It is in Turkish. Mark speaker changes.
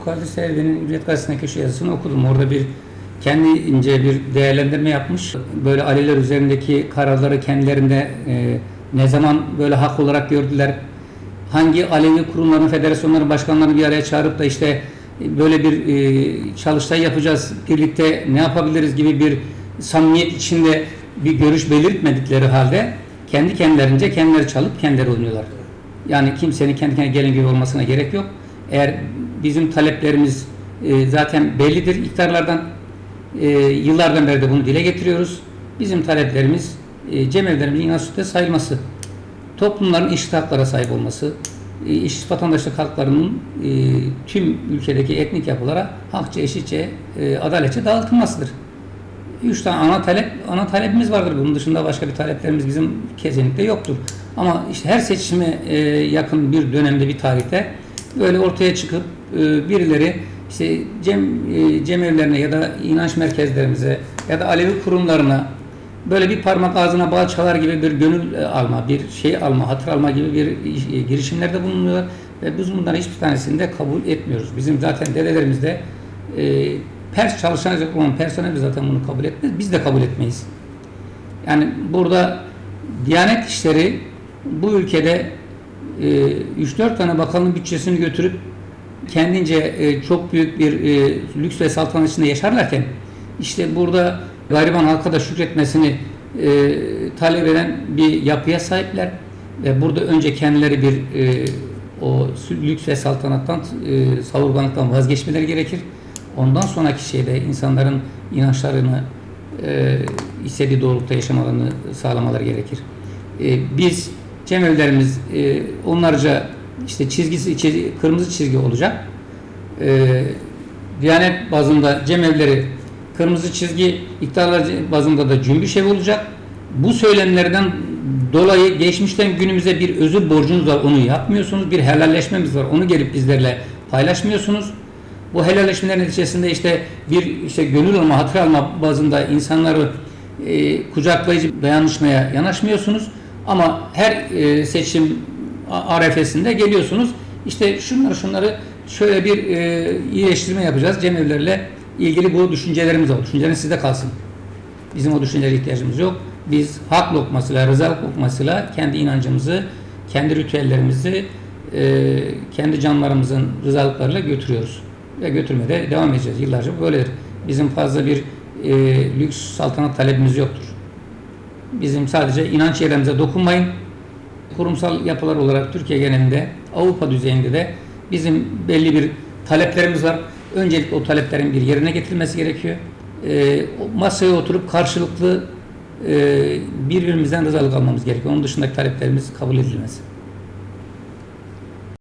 Speaker 1: Abdülkadir Selvi'nin Hürriyet Gazetesi'ne köşe yazısını okudum. Orada bir kendince bir değerlendirme yapmış. Böyle Aliler üzerindeki kararları kendilerinde e, ne zaman böyle hak olarak gördüler, hangi Alevi kurumların, federasyonların başkanlarını bir araya çağırıp da işte e, böyle bir e, çalıştay yapacağız, birlikte ne yapabiliriz gibi bir samimiyet içinde bir görüş belirtmedikleri halde kendi kendilerince kendileri çalıp kendileri oynuyorlar. Yani kimsenin kendi kendine gelin gibi olmasına gerek yok. Eğer bizim taleplerimiz e, zaten bellidir iktidarlardan, e, yıllardan beri de bunu dile getiriyoruz. Bizim taleplerimiz e, cemevlerimizin inanç sütte sayılması, toplumların eşit haklara sahip olması, e, eşit vatandaşlık haklarının e, tüm ülkedeki etnik yapılara hakça, eşitçe, e, adaletçe dağıtılmasıdır. Üç tane ana talep, ana talepimiz vardır. Bunun dışında başka bir taleplerimiz bizim kesinlikle yoktur. Ama işte her seçime yakın bir dönemde bir tarihte böyle ortaya çıkıp birileri işte cem, e, cemevlerine ya da inanç merkezlerimize ya da Alevi kurumlarına böyle bir parmak ağzına bal çalar gibi bir gönül e, alma, bir şey alma, hatır alma gibi bir e, girişimlerde bulunuyorlar ve biz bunların hiçbir tanesini de kabul etmiyoruz. Bizim zaten dedelerimiz de e, pers çalışacak olan personel zaten bunu kabul etmez. Biz de kabul etmeyiz. Yani burada Diyanet İşleri bu ülkede e, 3-4 tane bakanlığın bütçesini götürüp kendince e, çok büyük bir e, lüks ve saltanat içinde yaşarlarken işte burada gariban halka da şükretmesini e, talep eden bir yapıya sahipler ve burada önce kendileri bir e, o lüks ve saltanattan e, savurganlıktan vazgeçmeleri gerekir. Ondan sonraki şeyde insanların inançlarını e, istediği doğrultuda yaşamalarını sağlamaları gerekir. E, biz cemevlerimiz e, onlarca işte çizgisi çiz- kırmızı çizgi olacak. E, Diyanet bazında cemevleri kırmızı çizgi, iktidarlar bazında da cümbüş ev olacak. Bu söylemlerden dolayı geçmişten günümüze bir özür borcunuz var, onu yapmıyorsunuz. Bir helalleşmemiz var, onu gelip bizlerle paylaşmıyorsunuz. Bu helalleşmelerin neticesinde işte bir işte gönül alma, hatır alma bazında insanları e, kucaklayıcı dayanışmaya yanaşmıyorsunuz. Ama her e, seçim arefesinde geliyorsunuz. İşte şunları şunları şöyle bir e, iyileştirme yapacağız. Cemevlerle ilgili bu düşüncelerimiz var. Düşünceleriniz sizde kalsın. Bizim o düşüncelere ihtiyacımız yok. Biz hak lokmasıyla, rızalık lokmasıyla kendi inancımızı, kendi ritüellerimizi, e, kendi canlarımızın rızalıklarıyla götürüyoruz. Ve götürmede devam edeceğiz. Yıllarca böyledir. Bizim fazla bir e, lüks saltanat talebimiz yoktur. Bizim sadece inanç yerlerimize dokunmayın. Kurumsal yapılar olarak Türkiye genelinde, Avrupa düzeyinde de bizim belli bir taleplerimiz var. Öncelikle o taleplerin bir yerine getirilmesi gerekiyor. O masaya oturup karşılıklı e, birbirimizden rızalık almamız gerekiyor. Onun dışındaki taleplerimiz kabul edilmez.